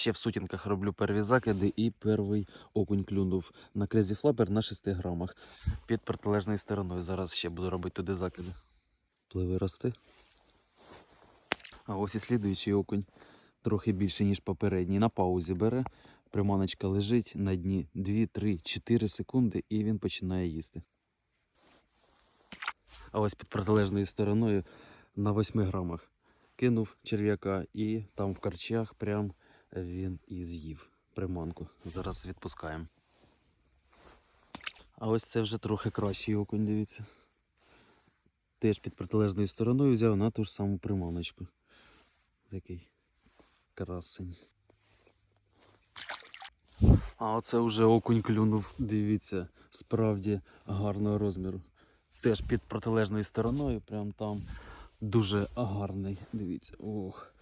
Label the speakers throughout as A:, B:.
A: Ще в сутінках роблю перві закиди і перший окунь клюнув на Crazy Flapper на 6 грамах під протилежною стороною. Зараз ще буду робити туди закиди. Пливи рости. А ось і слідуючий окунь. Трохи більше, ніж попередній. На паузі бере. Приманочка лежить на дні 2, 3, 4 секунди і він починає їсти. А ось під протилежною стороною на 8 грамах кинув черв'яка і там в карчах прям він і з'їв приманку. Зараз відпускаємо. А ось це вже трохи кращий окунь, дивіться. Теж під протилежною стороною взяв на ту ж саму приманочку. Такий красень. А оце вже окунь клюнув, дивіться, справді гарного розміру. Теж під протилежною стороною, прям там дуже гарний. Дивіться, ох,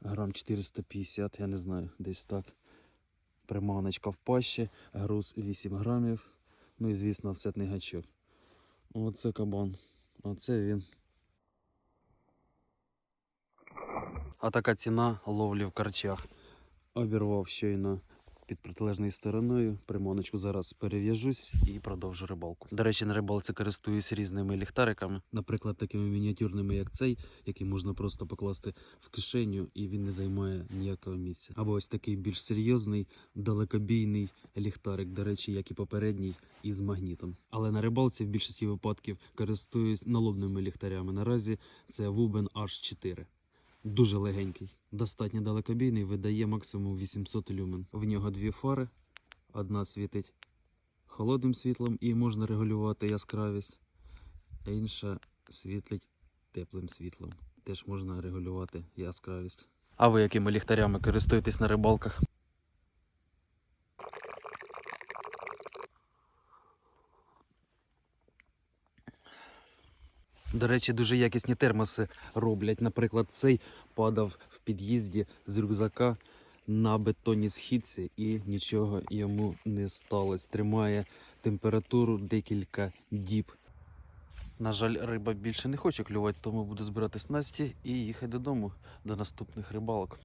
A: грам 450, я не знаю, десь так. Приманочка в пащі, груз 8 грамів. Ну і звісно, офсетний гачок. Оце кабан. Оце він. А така ціна ловлі в карчах. Обірвав щойно під протилежною стороною. Приманочку зараз перев'яжусь і продовжу рибалку. До речі, на рибалці користуюсь різними ліхтариками. Наприклад, такими мініатюрними, як цей, який можна просто покласти в кишеню, і він не займає ніякого місця. Або ось такий більш серйозний, далекобійний ліхтарик, до речі, як і попередній, із магнітом. Але на рибалці в більшості випадків користуюсь налобними ліхтарями. Наразі це Wuben H4. Дуже легенький, достатньо далекобійний, видає максимум 800 люмен. В нього дві фари. Одна світить холодним світлом і можна регулювати яскравість, а інша світлить теплим світлом. Теж можна регулювати яскравість. А ви якими ліхтарями користуєтесь на рибалках? До речі, дуже якісні термоси роблять. Наприклад, цей падав в під'їзді з рюкзака на бетонній східці і нічого йому не сталося. Тримає температуру декілька діб. На жаль, риба більше не хоче клювати, тому буду збирати снасті і їхати додому до наступних рибалок.